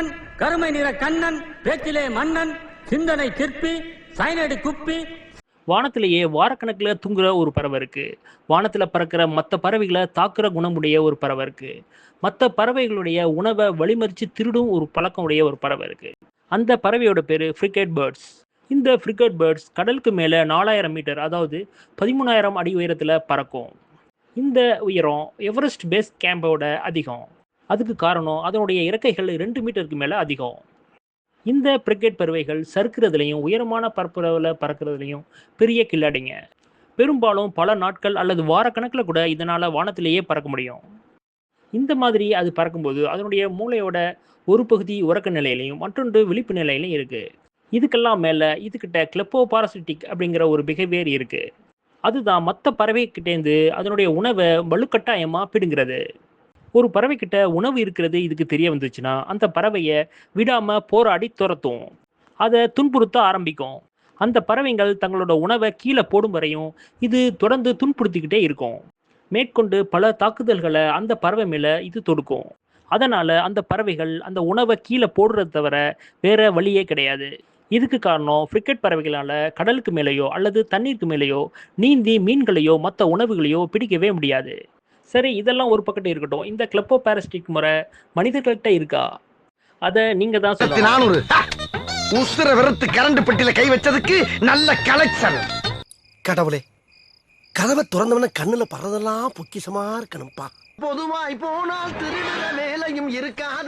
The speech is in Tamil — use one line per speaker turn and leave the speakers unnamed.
கண்ணன் கருமை நிற கண்ணன் பேச்சிலே மன்னன் சிந்தனை சிற்பி சைனடி குப்பி.
வானத்திலேயே வாரக்கணக்கில் தூங்குற ஒரு பறவை இருக்கு. வானத்தில் பறக்கிற மற்ற பறவைகளை தாக்குற குணமுடைய ஒரு பறவை இருக்கு. மற்ற பறவைகளுடைய உணவை வழிமறித்து திருடும் ஒரு பழக்கம் உடைய ஒரு பறவை இருக்கு. அந்த பறவையோட பேர் ஃப்ரிகேட் பேர்ட்ஸ் இந்த ஃப்ரிகேட் பேர்ட்ஸ் கடலுக்கு மேலே நாலாயிரம் மீட்டர் அதாவது பதிமூணாயிரம் அடி உயரத்தில் பறக்கும். இந்த உயரம் எவரெஸ்ட் பேஸ் கேம்போட அதிகம். அதுக்கு காரணம் அதனுடைய இறக்கைகள் ரெண்டு மீட்டருக்கு மேலே அதிகம். இந்த பிரிகேட் பறவைகள் சறுக்கிறதுலையும் உயரமான பரப்பளவில் பறக்கிறதுலையும் பெரிய கில்லாடிங்க. பெரும்பாலும் பல நாட்கள் அல்லது வாரக்கணக்கில் கூட இதனால் வானத்திலேயே பறக்க முடியும். இந்த மாதிரி அது பறக்கும்போது அதனுடைய மூளையோட ஒரு பகுதி உறக்க நிலையிலையும் மற்றொன்று விழிப்பு நிலையிலையும் இருக்குது இதுக்கெல்லாம் மேலே இதுகிட்ட கிளப்போ பாராசிட்டிக் அப்படிங்கிற ஒரு பிஹேவியர் இருக்குது அதுதான் மற்ற பறவைக்கிட்டேருந்து அதனுடைய உணவை வலுக்கட்டாயமாக பிடுங்கிறது. ஒரு பறவைக்கிட்ட உணவு இருக்கிறது இதுக்கு தெரிய வந்துச்சுன்னா அந்த பறவையை விடாமல் போராடி துரத்தும். அதை துன்புறுத்த ஆரம்பிக்கும். அந்த பறவைகள் தங்களோட உணவை கீழே போடும் வரையும் இது தொடர்ந்து துன்புறுத்திக்கிட்டே இருக்கும். மேற்கொண்டு பல தாக்குதல்களை அந்த பறவை மேலே இது தொடுக்கும். அதனால் அந்த பறவைகள் அந்த உணவை கீழே போடுறத தவிர வேற வழியே கிடையாது. இதுக்கு காரணம் ஃப்ரிக்கெட் பறவைகளால் கடலுக்கு மேலேயோ அல்லது தண்ணீருக்கு மேலேயோ நீந்தி மீன்களையோ மற்ற உணவுகளையோ பிடிக்கவே முடியாது. சரி இதெல்லாம் ஒரு பக்கத்து இருக்கட்டும். இந்த கிளப்போ பாரஸ்டிக் முறை மனிதர்கள்ட்ட இருக்கா? அதை நீங்கள் தான்
உசுர வெறுத்து கரண்ட் பெட்டியில கை வச்சதுக்கு நல்ல கலெக்ஷன்
கடவுளே கதவை திறந்தவன கண்ணுல பறதெல்லாம் பொக்கிஷமா இருக்கணும்ப்பா
பொதுவாய் போனால் திருடுற வேலையும் இருக்காது.